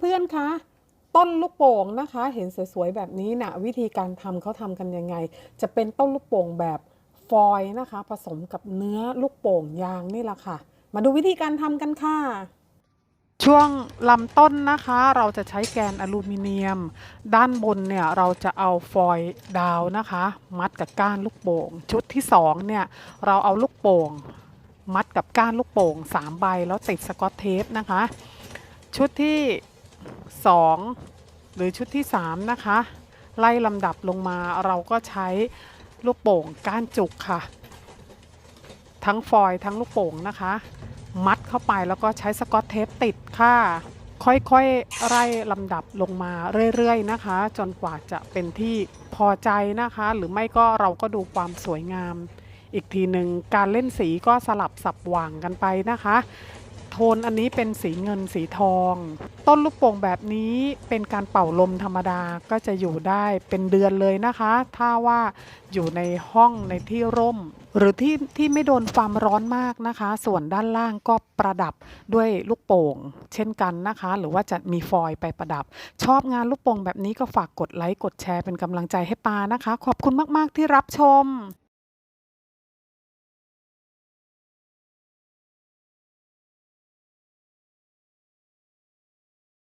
เพื่อนๆคะต้นลูกโป่งนะคะ เห็นสวยๆแบบนี้นะวิธีการทำเขาทำกันยังไง จะเป็นต้นลูกโป่งแบบฟอยนะคะ ผสมกับเนื้อลูกโป่งยางนี่แหละค่ะ มาดูวิธีการทำกันค่ะ ช่วงลำต้นนะคะ เราจะใช้แกนอลูมิเนียม ด้านบนเนี่ยเราจะเอาฟอยล์ดาวนะคะ มัดกับก้านลูกโป่ง ชุดที่สองเนี่ยเราเอาลูกโป่ง มัดกับก้านลูกโป่ง3ใบแล้วติดสกอตเทปนะคะ ชุดที่ 2 หรือชุดที่ 3 นะคะ ไล่ลำดับลงมาเราก็ใช้ลูกโป่งก้านจุกค่ะ ทั้งฟอยทั้งลูกโป่งนะคะ มัดเข้าไปแล้วก็ใช้สกอตเทปติดค่ะ ค่อยๆไล่ลำดับลงมาเรื่อยๆนะคะ จนกว่าจะเป็นที่พอใจนะคะ หรือไม่ก็เราก็ดูความสวยงาม อีกทีหนึ่งการเล่นสีก็สลับสับหว่างกันไปนะคะ ทนอันนี้เป็นสีเงินสีทอง ต้นลูกโป่งแบบนี้เป็นการเป่าลมธรรมดาก็จะอยู่ได้เป็นเดือนเลยนะคะ ถ้าว่าอยู่ในห้องในที่ร่ม หรือที่ที่ไม่โดนความร้อนมากนะคะ ส่วนด้านล่างก็ประดับด้วยลูกโป่ง เช่นกันนะคะ หรือว่าจะมีฟอยล์ไปประดับ ชอบงานลูกโป่งแบบนี้ก็ฝากกดไลค์กดแชร์เป็นกำลังใจให้ปานะคะ ขอบคุณมาก ๆ ที่รับชม